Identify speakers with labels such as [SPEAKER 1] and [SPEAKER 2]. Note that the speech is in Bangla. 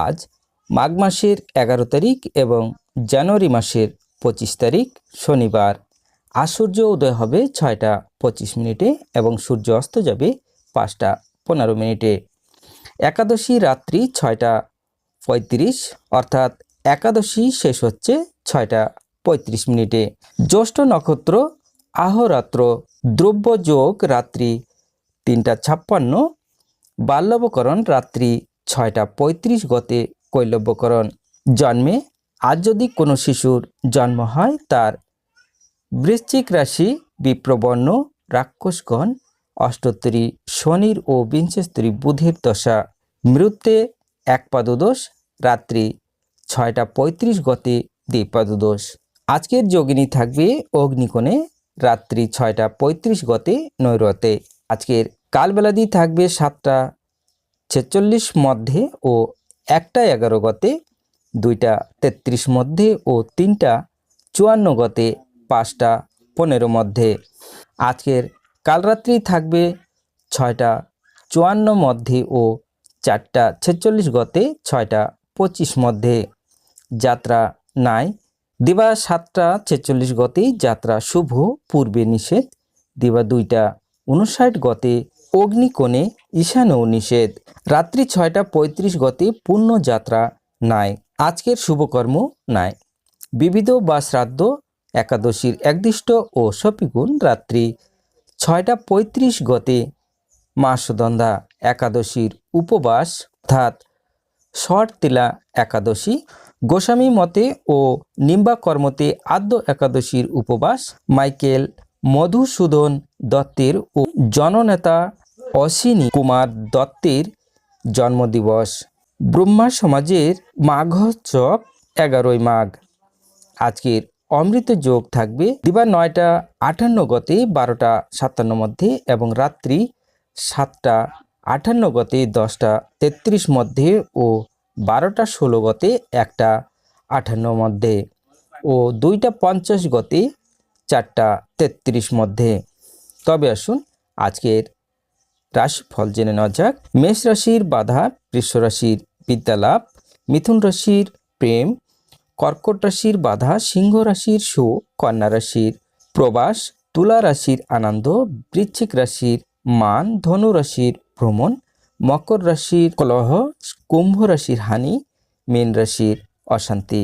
[SPEAKER 1] আজ মাঘ মাসের এগারো তারিখ এবং জানুয়ারি মাসের পঁচিশ তারিখ শনিবার। আজ সূর্য উদয় হবে ছয়টা পঁচিশ মিনিটে এবং সূর্য অস্ত যাবে পাঁচটা পনেরো মিনিটে। একাদশী রাত্রি ছয়টা পঁয়ত্রিশ, অর্থাৎ একাদশী শেষ হচ্ছে ছয়টা পঁয়ত্রিশ মিনিটে। জ্যৈষ্ঠ নক্ষত্র আহরাত্র, দ্রব্যযোগ রাত্রি তিনটা ছাপ্পান্ন, বাল্যবকরণ রাত্রি ছয়টা পঁয়ত্রিশ গতে কৈলব্যকরণ। জন্মে আজ যদি কোনো শিশুর জন্ম হয়, তার বৃশ্চিক রাশি বিপ্রবর্ণ, রাক্ষসগণ অষ্টোত্তরী শনির ও বিংশস্তরী বুধের দশা। মৃত্যে এক পাদদোষ, রাত্রি ছয়টা পঁয়ত্রিশ গতে দ্বিপাদদোষ আজকের যোগিনী থাকবে অগ্নিকোণে, রাত্রি ছয়টা পঁয়ত্রিশ গতে নৈরতে। আজকের কালবেলাদি থাকবে সাতটা ছেচল্লিশ মধ্যে ও একটা এগারো গতে, দুইটা তেত্রিশ মধ্যে ও তিনটা চুয়ান্ন গতে, পাঁচটা পনেরো মধ্যে। আজকের কালরাত্রি থাকবে ছয়টা চুয়ান্ন মধ্যে ও চারটা ছেচল্লিশ গতে, ছয়টা পঁচিশ মধ্যে। যাত্রা নাই, দিবা সাতটা ছেচল্লিশ গতেই যাত্রা শুভ, পূর্বে নিষেধ, দিবা দুইটা উনষাট গতে, অগ্নিকোণে ঈশানও নিষেধ। রাত্রি ছয়টা পঁয়ত্রিশ গতে পূর্ণ যাত্রা নাই। আজকের শুভকর্ম নাই। বিবিধ বা শ্রাদ্ধ, একাদশীর একদিষ্ট ও সপিগুণ রাত্রি। ছয়টা পঁয়ত্রিশ গতে মাসদন্ধা একাদশীর উপবাস, অর্থাৎ তিলা একাদশী। গোস্বামী মতে ও নিম্বা কর্মতে আদ্য একাদশীর উপবাস, মাইকেল মধুসূদন দত্তের ও জননেতা অশ্বিনী কুমার দত্তের জন্মদিবস। ব্রহ্মা সমাজের মাঘ মাঘোৎসব এগারোই মাঘ। আজকের অমৃত যোগ থাকবে দিবা নয়টা আটান্ন গতে, বারোটা সাতান্ন মধ্যে এবং রাত্রি সাতটা আটান্ন গতে, দশটা তেত্রিশ মধ্যে ও বারোটা ষোলো গতে, একটা আটান্ন মধ্যে ও দুইটা পঞ্চাশ গতে, চারটা তেত্রিশ মধ্যে। তবে আসুন আজকের রাশিফল জেনে নেওয়া যাক। মেষ রাশির বাধা, বৃষ রাশির বিদ্যালাভ মিথুন রাশির প্রেম, কর্কট রাশির বাধা, সিংহ রাশির সুখ কন্যা রাশির প্রবাস, তুলা রাশির আনন্দ, বৃশ্চিক রাশির মান, ধনু রাশির ভ্রমণ, মকর রাশির কলহ, কুম্ভ রাশির হানি, মীন রাশির অশান্তি।